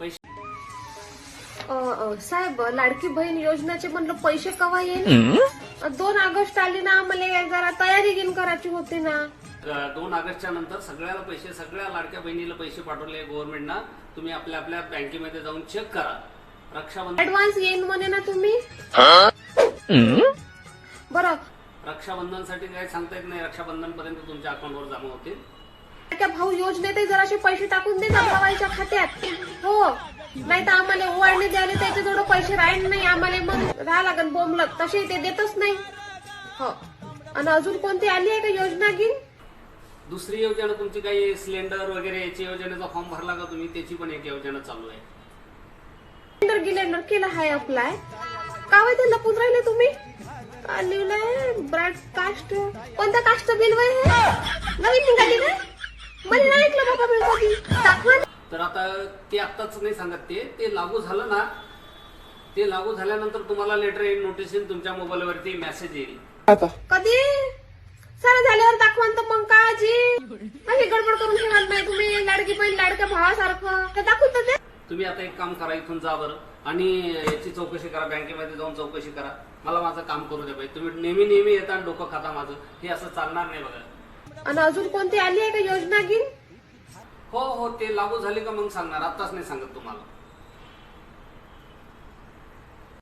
पैसे. साहेब लाडकी बहीण योजनेचे म्हणलं पैसे कवा येईल दोन ऑगस्ट आली ना आम्हाला जरा तयारी घेऊन करायची होती ना. दोन ऑगस्टच्या नंतर सगळ्याला पैसे सगळ्या लाडक्या बहिणीला पैसे पाठवले गव्हर्नमेंटनं तुम्ही आपल्या आपल्या बँकेमध्ये जाऊन चेक करा. रक्षाबंधन ऍडव्हान्स येईन म्हणे ना तुम्ही? बरं. रक्षाबंधनसाठी काही सांगता येत नाही. रक्षाबंधन पर्यंत तुमच्या अकाउंटवर जमा होतील. त्या भाऊ योजनेतही जराशे पैसे टाकून दे ना भावाच्या खात्यात. हो. नाही तर आम्हाला ओवाळणी द्यायला त्याचे थोडं पैसे राहील नाही. आम्हाला मग राहा लागेल बोंबलत तसे ते देतच नाही. हो. आणि अजून कोणती आली आहे का योजना की दुसरी योजना तुमची काही सिलेंडर वगैरे याची योजनेचा फॉर्म भरला का तुम्ही? त्याची पण एक योजना चालू आहे. सिलेंडर गिलेंडर केला आहे अप्लाय का होय ते लपून राहिले तुम्ही? लिहिलंय ब्रॅड कास्ट. कोणतं कास्ट बिल वय नवीन निघाली ना? मला नाही ऐकलं बाबा मी कधी. आता ते आत्ताच नाही सांगत ते. ते लागू झालं ना ते लागू झाल्यानंतर तुम्हाला लेटर येईल नोटीस येईल तुमच्या मोबाईलवरती मेसेज येईल. कधी? सारं झाल्यावर दाखवा तर मग का आजी अशी गडबड करून ठेवाल नाही तुम्ही लाडकी बहीण लाडक्या भावासारखं. तर तर द्या तुम्ही आता एक काम करा इथून जा बरं. आणि याची चौकशी करा बँकेमध्ये जाऊन चौकशी करा. मला माझं काम करू द्या पाहिजे तुम्ही नेहमी नेहमी येता आणि डोकं खाता माझं. हे असं चालणार नाही बघा. आणि अजून कोणती आली आहे का योजना की हो हो ते लागू झाले का मग सांगणार. आत्ताच नाही सांगत तुम्हाला.